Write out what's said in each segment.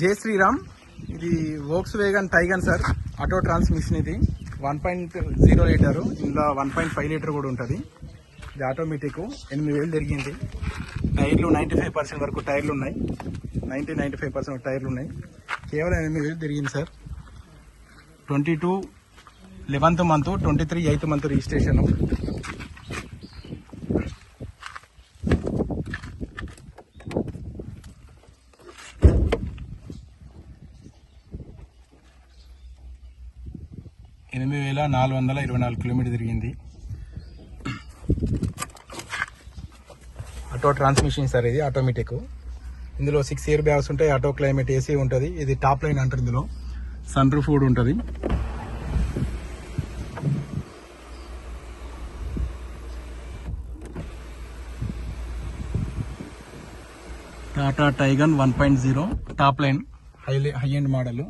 జై శ్రీరామ్. ఇది Volkswagen Taigun sir auto transmission ఇది. వన్ పాయింట్ జీరో లీటర్ ఇందులో వన్ పాయింట్ ఫైవ్ లీటర్ కూడా ఉంటుంది. ఇది ఆటోమేటిక్ ఎనిమిది వేలు తిరిగింది టైర్లు నైంటీ ఫైవ్ పర్సెంట్ వరకు టైర్లు ఉన్నాయి. నైంటీ నైంటీ ఫైవ్ పర్సెంట్ టైర్లు ఉన్నాయి. కేవలం ఎనిమిది వేలు తిరిగింది sir twenty two eleventh month twenty three eighth month registration ఎనిమిది వేల నాలుగు వందల ఇరవై నాలుగు కిలోమీటర్ తిరిగింది. ఆటో ట్రాన్స్మిషన్ సార్ ఇది ఆటోమేటిక్ ఇందులో సిక్స్ ఇయర్ బ్యాగ్స్ ఉంటాయి ఆటో క్లైమేట్ ఏసీ ఉంటుంది. ఇది టాప్ లైన్ అంటారు ఇందులో. సన్ రూఫ్ కూడా ఉంటుంది. Tata Taigun one point zero top line high high end model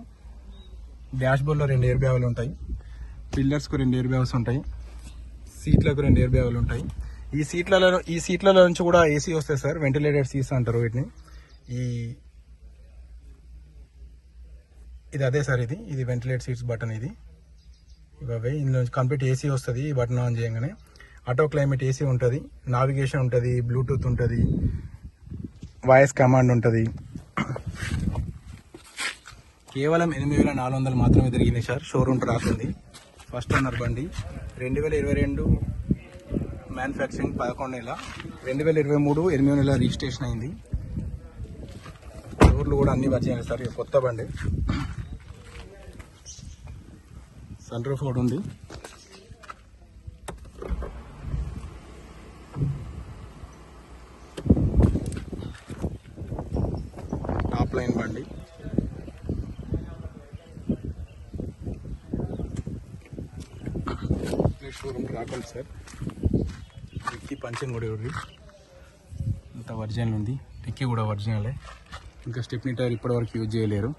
dash బోర్డ్లో రెండు ఎయిర్ బ్యాగులు ఉంటాయి. పిల్లర్స్కు రెండు ఎయిర్ బ్యాగ్స్ ఉంటాయి. సీట్లకు రెండు ఎయిర్ బ్యాగులు ఉంటాయి. ఈ సీట్లలో ఈ సీట్లలో నుంచి కూడా ఏసీ వస్తాయి సార్. వెంటిలేటెడ్ సీట్స్ అంటారు వీటిని. ఈ ఇది అదే సార్ ఇది. ఇది వెంటిలేట్ సీట్స్ బటన్ ఇది. ఇవే ఇందులో కంప్లీట్ ఏసీ వస్తుంది. ఈ బటన్ ఆన్ చేయగానే ఆటో క్లైమేట్ ఏసీ ఉంటుంది. నావిగేషన్ ఉంటుంది. బ్లూటూత్ ఉంటుంది. వాయిస్ కమాండ్ ఉంటుంది. కేవలం ఎనిమిది వేల నాలుగు వందలు మాత్రమే తిరిగింది సార్. షోరూమ్ రాసింది. ఫస్ట్ ఓనర్ బండి. రెండు వేల ఇరవై రెండు మ్యానుఫ్యాక్చరింగ్ పదకొండు నెల రెండు వేల ఇరవై మూడు ఎనిమిది నెల రిజిస్ట్రేషన్ అయింది. డోర్లు కూడా అన్ని వచ్చాయి సార్ కొత్త బండి. సన్ రూఫ్ కూడా ఉంది. టాప్ లైన్ బండి. షోరూమ్ రాకండి సార్. డిక్కీ పంచింగ్ కూడా ఇవ్వండి అంత ఒరిజినల్ ఉంది. డిక్కీ కూడా ఒరిజినలే. ఇంకా స్టెప్నీ టైర్ ఇప్పటివరకు యూజ్ చేయలేరు.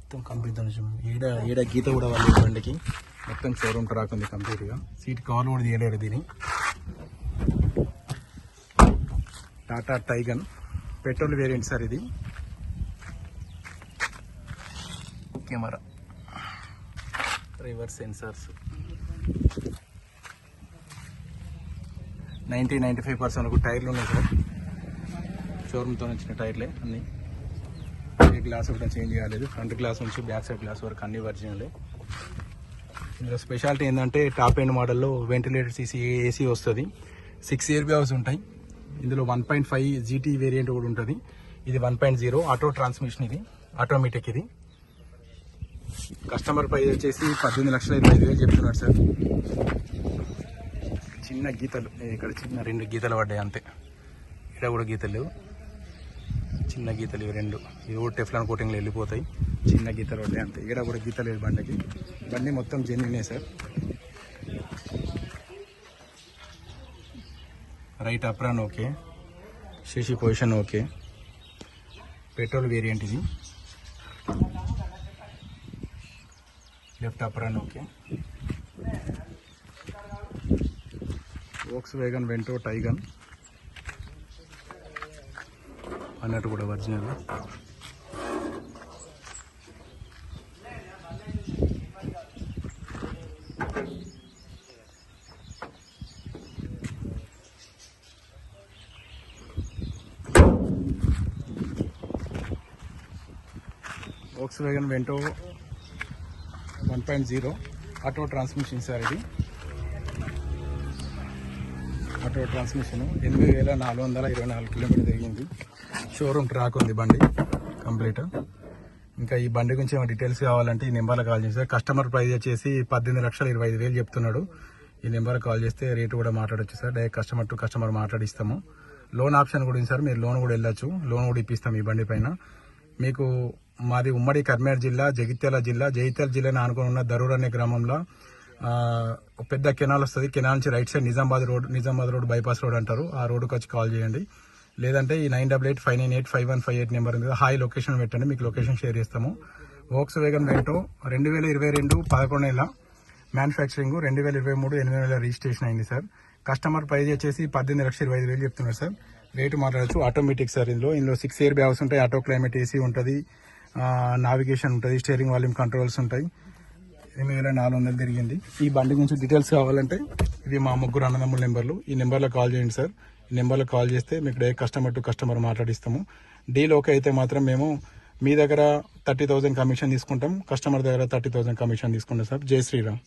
మొత్తం కంప్లీట్ చూడండి ఏడ ఏడ గీత కూడా వాళ్ళ బండికి. మొత్తం షోరూమ్ ట్రాక్ ఉంది కంప్లీట్గా. సీట్ కవర్ కూడా తీయలేరు దీని. Tata Taigun. Petrol variant sir ఇది. Camera. Reverse sensors. Ninety ninety five percent వరకు టైర్లు ఉన్నాయి సార్. షోరూమ్తో వచ్చిన టైర్లే అన్నీ. ఏ గ్లాస్ కూడా చేంజ్ కాలేదు ఫ్రంట్ గ్లాస్ నుంచి బ్యాక్ సైడ్ గ్లాస్ వరకు అన్ని ఒరిజినలే. ఇందులో స్పెషాలిటీ ఏంటంటే టాప్ ఎండ్ మోడల్లో వెంటిలేటర్ సీసీ ఏసీ వస్తుంది. సిక్స్ ఇయర్ బ్యాగ్స్ ఉంటాయి. ఇందులో one point five GT variant కూడా ఉంటుంది. ఇది one point zero auto transmission ఇది ఆటోమేటిక్ ఇది. కస్టమర్ ప్రైస్ వచ్చేసి పద్దెనిమిది లక్షల ఇరవై ఐదు వేలు చెప్తున్నాడు సార్. చిన్న గీతలు ఇక్కడ చిన్న రెండు గీతలు పడ్డాయి అంతే. ఇక్కడ కూడా గీతలు లేవు. చిన్న గీతలు ఇవి రెండు. ఇవి కూడా టెఫ్లాన్ కోటింగ్లో వెళ్ళిపోతాయి. చిన్న గీతలు పడ్డాయి అంతే. ఇక్కడ కూడా గీతలు లేదు బండికి. బండి మొత్తం జెన్యునే sir. Right apron okay. Chassis position okay. Petrol variant ఇది. Left apron okay Volkswagen Vento Taigun అన్నట్టు కూడా original Volkswagen Vento one point zero auto transmission sir ఇది. ఆటో ట్రాన్స్మిషన్ ఎనిమిది వేల నాలుగు వందల ఇరవై నాలుగు కిలోమీటర్ తిరిగింది షోరూమ్ ట్రాక్ ఉంది బండి కంప్లీట్. ఇంకా ఈ బండి గురించి ఏమైనా డీటెయిల్స్ కావాలంటే ఈ నెంబర్లో కాల్ చేస్తే కస్టమర్ ప్రైస్ వచ్చేసి పద్దెనిమిది లక్షల ఇరవై ఐదు వేలు చెప్తున్నాడు. ఈ నెంబర్ కాల్ చేస్తే రేటు కూడా మాట్లాడొచ్చు sir. Direct customer to customer మాట్లాడిస్తాము. Loan option కూడా ఉంది సార్. మీరు లోన్ కూడా వెళ్ళొచ్చు. లోన్ కూడా ఇప్పిస్తాం ఈ బండి పైన. మీకు మాది ఉమ్మడి కర్మేర్ జిల్లా జగిత్యాల జిల్లా జగిత్యాల జిల్లాని ఆనుకుని ఉన్న దరూర్ అనే గ్రామంలో పెద్ద కెనాల్ వస్తుంది. కెనాల్ నుంచి right side Nizamabad road Nizamabad road bypass road అంటారు. ఆ రోడ్కి వచ్చి కాల్ చేయండి. లేదంటే ఈ nine double eight five nine eight five one five eight number ఉంది. కదా, హాయ్ లొకేషన్ పెట్టండి. మీకు లొకేషన్ షేర్ చేస్తాము. వోక్స్ వేగన్ వెంటో రెండు వేల ఇరవై రెండు పదకొండు నెల మ్యానుఫ్యాక్చరింగ్ రెండు వేల ఇరవై మూడు ఎనిమిది వేల రిజిస్ట్రేషన్ అయింది సార్ కస్టమర్ ప్రైజ్ వచ్చేసి పద్దెనిమిది లక్షల ఇరవై ఐదు వేలు చెప్తున్నారు సార్ రేటు మాట్లాడచ్చు. ఆటోమేటిక్ సార్ ఇందులో. ఇందులో సిక్స్ ఇయర్ బ్యాగ్స్ ఉంటాయి. ఆటో క్లైమేట్ ఏసీ ఉంటుంది. నావిగేషన్ ఉంటుంది స్టీరింగ్ వాల్యూమ్ కంట్రోల్స్ ఉంటాయి. ఎనిమిది వేల నాలుగు వందలు తిరిగింది. ఈ బండి గురించి డీటెయిల్స్ కావాలంటే ఇది మా ముగ్గురు అన్నదమ్ముల నెంబర్లు. ఈ నెంబర్లో కాల్ చేయండి సార్. ఈ నెంబర్లో కాల్ చేస్తే మీకు డైరెక్ట్ కస్టమర్ టు కస్టమర్ మాట్లాడిస్తాము. డీల్ ఓకే అయితే మాత్రం మేము మీ దగ్గర థర్టీ థౌజండ్ కమిషన్ తీసుకుంటాం. కస్టమర్ దగ్గర థర్టీ థౌసండ్ కమిషన్ తీసుకుంటాం సార్. జై శ్రీరామ్.